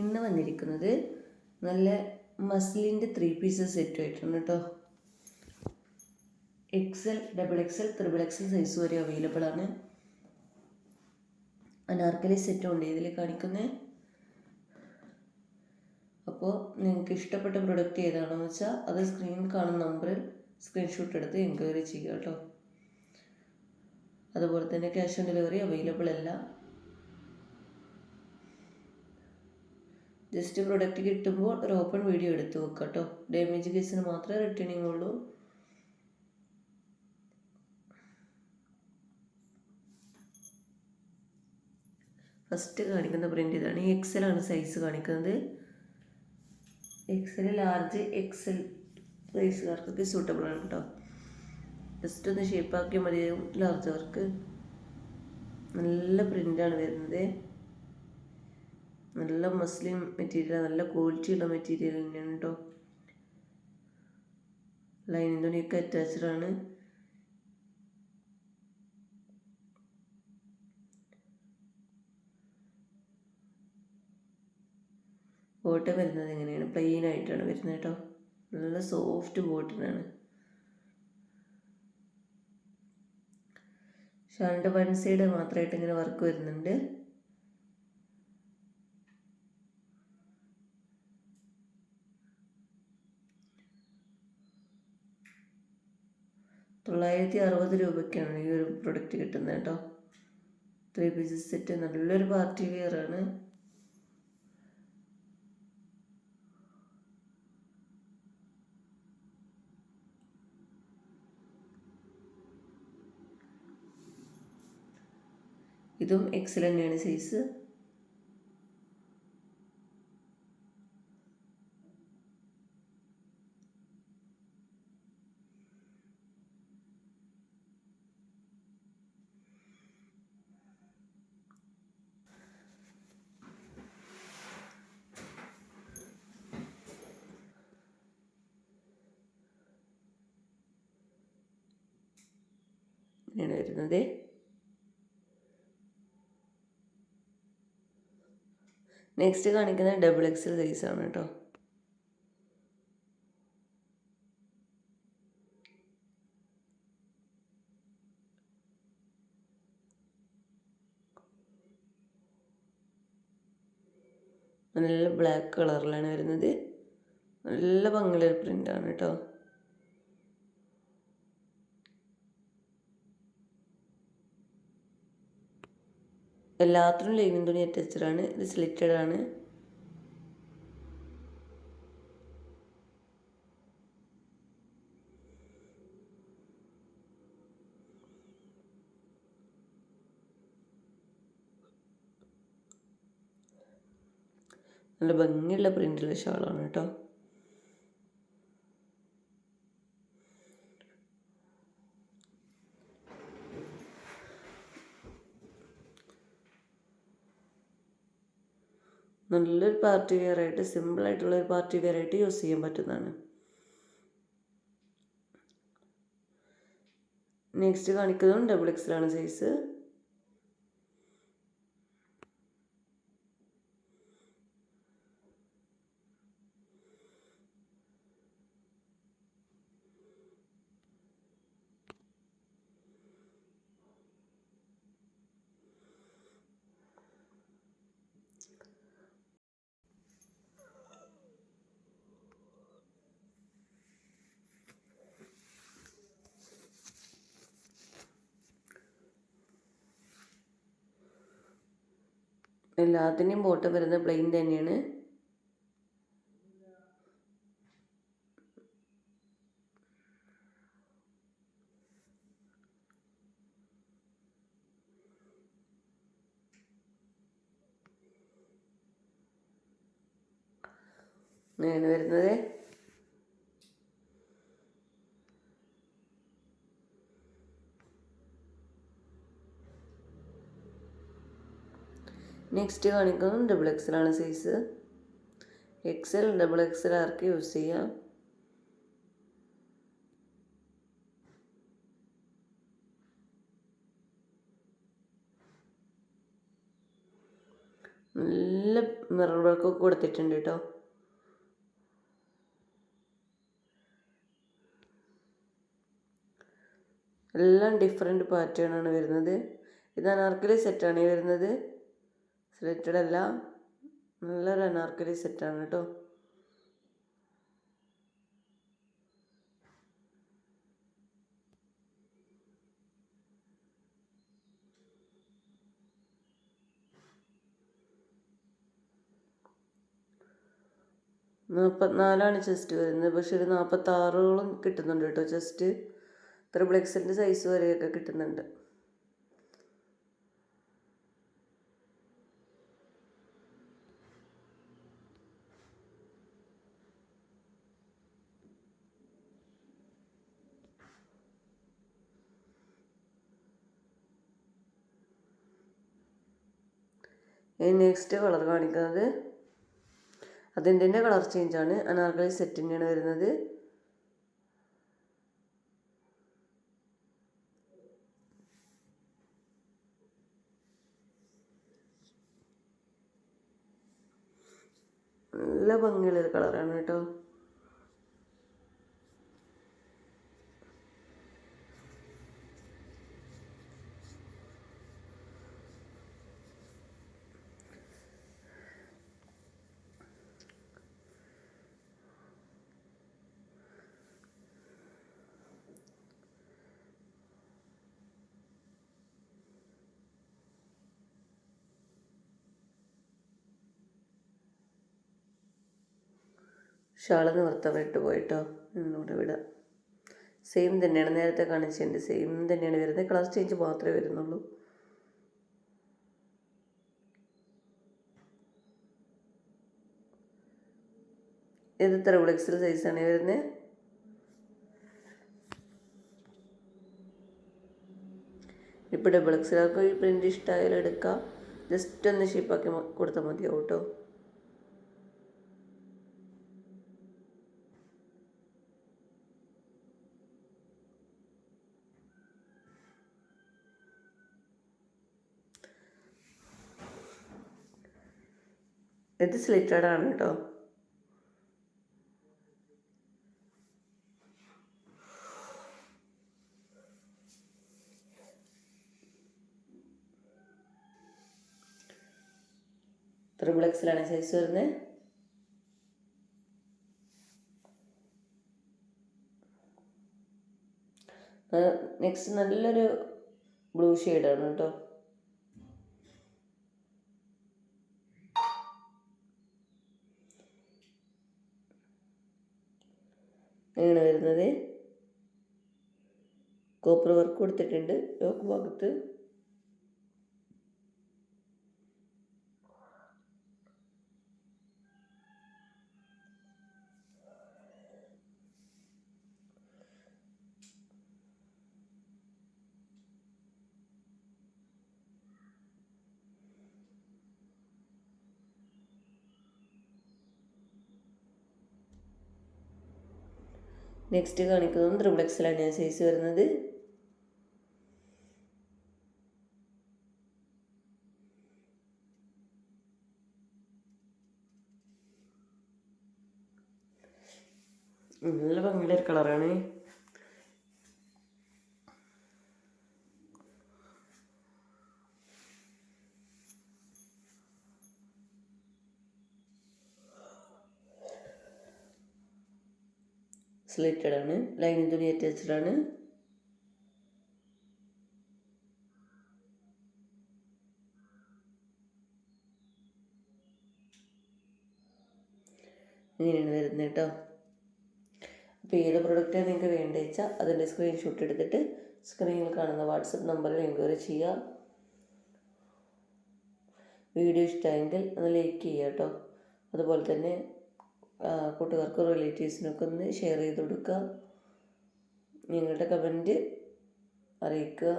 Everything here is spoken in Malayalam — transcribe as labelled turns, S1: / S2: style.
S1: ഇന്ന് വന്നിരിക്കുന്നത് നല്ല മസിലിന്റെ ത്രീ പീസസ് സെറ്റ് ആയിട്ടുണ്ട് കേട്ടോ. XL double XL triple XL size വരെ അവൈലബിൾ ആണ്. അനാർക്കലി സെറ്റും ഉണ്ട് ഇതിൽ കാണിക്കുന്നത് അപ്പോൾ നിങ്ങൾക്ക് ഇഷ്ടപ്പെട്ട പ്രൊഡക്റ്റ് ഏതാണെന്ന് വെച്ചാൽ അത് സ്ക്രീനിൽ കാണുന്ന നമ്പറിൽ സ്ക്രീൻഷോട്ട് എടുത്ത് എൻക്വയറി ചെയ്യുക കേട്ടോ. അതുപോലെ തന്നെ ക്യാഷ് ഓൺ ഡെലിവറി അവൈലബിൾ അല്ല. ജസ്റ്റ് പ്രൊഡക്റ്റ് കിട്ടുമ്പോൾ ഒരു ഓപ്പൺ വീഡിയോ എടുത്ത് വെക്കുക കേട്ടോ ഡാമേജ് കേസിന് മാത്രമേ റിട്ടേണിംഗ് ഉള്ളൂ. ഫസ്റ്റ് കാണിക്കുന്ന പ്രിന്റ് ഇതാണ്. ഈ എക്സലാണ് സൈസ് കാണിക്കുന്നത്. എക്സൽ ലാർജ് എക്സൽ സൈസുകാർക്കൊക്കെ സൂട്ടബിൾ ആണ് കേട്ടോ ജസ്റ്റ് ഒന്ന് ഷേപ്പാക്കിയാൽ മതിയാവും. വർക്ക് നല്ല പ്രിന്റാണ് വരുന്നത്. നല്ല മസ്ലിം മെറ്റീരിയൽ നല്ല ക്വാളിറ്റിയുള്ള മെറ്റീരിയൽ തന്നെയാണ് കേട്ടോ ലൈനിങ് തുണിയൊക്കെ അറ്റാച്ച്ഡ് ആണ്. ബോട്ട് വരുന്നത് എങ്ങനെയാണ്? പ്ലെയിൻ ആയിട്ടാണ് വരുന്നത് കേട്ടോ നല്ല സോഫ്റ്റ് ബോട്ടിനാണ് ഷാളിന്റെ വൺ സൈഡ് മാത്രമായിട്ട് ഇങ്ങനെ വർക്ക് വരുന്നുണ്ട്. തൊള്ളായിരത്തി അറുപത് രൂപയ്ക്കാണ് ഈ ഒരു പ്രൊഡക്റ്റ് കിട്ടുന്നത് കേട്ടോ. ത്രീ പീസസ് സെറ്റ് നല്ലൊരു പാർട്ടി വെയർ ആണ്. ഇതും എക്സൽ തന്നെയാണ് സൈസ് ഇങ്ങനെയാണ് വരുന്നത്. നെക്സ്റ്റ് കാണിക്കുന്നത് ഡബിൾ എക്സൽ ആണ് കേട്ടോ. നല്ല ബ്ലാക്ക് കളറിലാണ് വരുന്നത്. നല്ല ഭംഗിയുള്ള പ്രിന്റാണ് കേട്ടോ. എല്ലാത്തിനും ലൈനിങ് തുണി ആണ്. ഇത് സ്ലിറ്റഡ് ആണ്. നല്ല ഭംഗിയുള്ള പ്രിന്റുള്ള ഷാളാണ് കേട്ടോ. നല്ലൊരു പാർട്ടി വെയർ ആയിട്ട് സിമ്പിളായിട്ടുള്ള ഒരു പാർട്ടി വെയർ ആയിട്ട് യൂസ് ചെയ്യാൻ പറ്റുന്നതാണ്. നെക്സ്റ്റ് കാണിക്കുന്നതും ഡബിൾ എക്സലാണ് സൈസ് എല്ലാത്തിന്റെയും ബോട്ടം വരുന്നത് പ്ലെയിൻ തന്നെയാണ്. അങ്ങനെയാണ് വരുന്നത്. നെക്സ്റ്റ് കാണിക്കുന്നത് ഡബിൾ എക്സലാണ് സൈസ് എക്സൽ ഡബിൾ എക്സൽ ആർക്ക് യൂസ് ചെയ്യാം? നല്ല മിറർ വർക്കൊക്കെ കൊടുത്തിട്ടുണ്ട് കേട്ടോ എല്ലാം ഡിഫറെന്റ് പാറ്റേൺ ആണ് വരുന്നത്. ഇത് അനാർക്കലി സെറ്റാണ് വരുന്നത്. സ്ലിറ്റഡ് അല്ല. നല്ലൊരു അനാർക്കലി സെറ്റാണ് കേട്ടോ നാൽപ്പത്തിനാലാണ് ചെസ്റ്റ് വരുന്നത്. പക്ഷെ ഒരു നാൽപ്പത്താറോളം കിട്ടുന്നുണ്ട് കേട്ടോ ചെസ്റ്റ് ത്രിബിൾ എക്സലിന്റെ സൈസ് വരെയൊക്കെ കിട്ടുന്നുണ്ട്. ഇനി നെക്സ്റ്റ് കളർ കാണിക്കുന്നത് അതിന്റെ തന്നെ കളർ ചേഞ്ചാണ് അനാർക്കലി സെറ്റിന്റെയാണ് വരുന്നത്. നല്ല ഭംഗിയുള്ളൊരു കളറാണ് കേട്ടോ. ഷാൾ നിവർത്താൻ വിട്ടു പോയിട്ടോ? നിങ്ങളോട് വിടാം. സെയിം തന്നെയാണ്. നേരത്തെ കാണിച്ചിട്ടുണ്ട് സെയിം തന്നെയാണ് വരുന്നത്. കളർ ചേഞ്ച് മാത്രമേ വരുന്നുള്ളൂ. ഇത് ത്രിബിൾ എക്സൽ സൈസാണ് വരുന്നത് ഇപ്പോൾ ഡബിൾ എക്സലൊക്കെ ഈ പ്രിന്റ് ഇഷ്ടമായാലും എടുക്കാം. ജസ്റ്റ് ഒന്ന് ഷേപ്പാക്കി കൊടുത്താൽ മതിയാവും കേട്ടോ ഇത് സ്ലിറ്റഡ് ആണ് കേട്ടോ. ത്രിബിൾ എക്സിലാണ് സൈസ് വരുന്നത് നെക്സ്റ്റ് നല്ലൊരു ബ്ലൂ ഷെയ്ഡാണ് കേട്ടോ. ഇങ്ങനെ വരുന്നത്. കോപ്പർ വർക്ക് കൊടുത്തിട്ടുണ്ട്. യോക്ക് ഭാഗത്ത്. നെക്സ്റ്റ് കാണിക്കുന്നതും ത്രിബിൾ എക്സിലാണ് ഞാൻ സൈസ് വരുന്നത്. നല്ല ഭംഗിയുള്ള ഒരു കളറാണ് സ്ലിറ്റഡ് ആണ് ലൈനിങ് തുണി അറ്റാച്ച്ഡ് ആണ്. ഇങ്ങനെയാണ് വരുന്നത് കേട്ടോ. അപ്പോൾ ഏത് പ്രൊഡക്റ്റാണ് നിങ്ങൾക്ക് വേണ്ടത് വെച്ചാൽ അതിന്റെ സ്ക്രീൻഷോട്ട് എടുത്തിട്ട് സ്ക്രീനിൽ കാണുന്ന വാട്സപ്പ് നമ്പറിൽ എൻക്വയറി ചെയ്യുക. വീഡിയോ ഇഷ്ടമായെങ്കിൽ ഒന്ന് ലൈക്ക് ചെയ്യുക കേട്ടോ. അതുപോലെ തന്നെ കൂട്ടുകാർക്കും റിലേറ്റീവ്സിനൊക്കെ ഒന്ന് ഷെയർ ചെയ്ത് കൊടുക്കുക. നിങ്ങളുടെ കമന്റ് അറിയിക്കുക.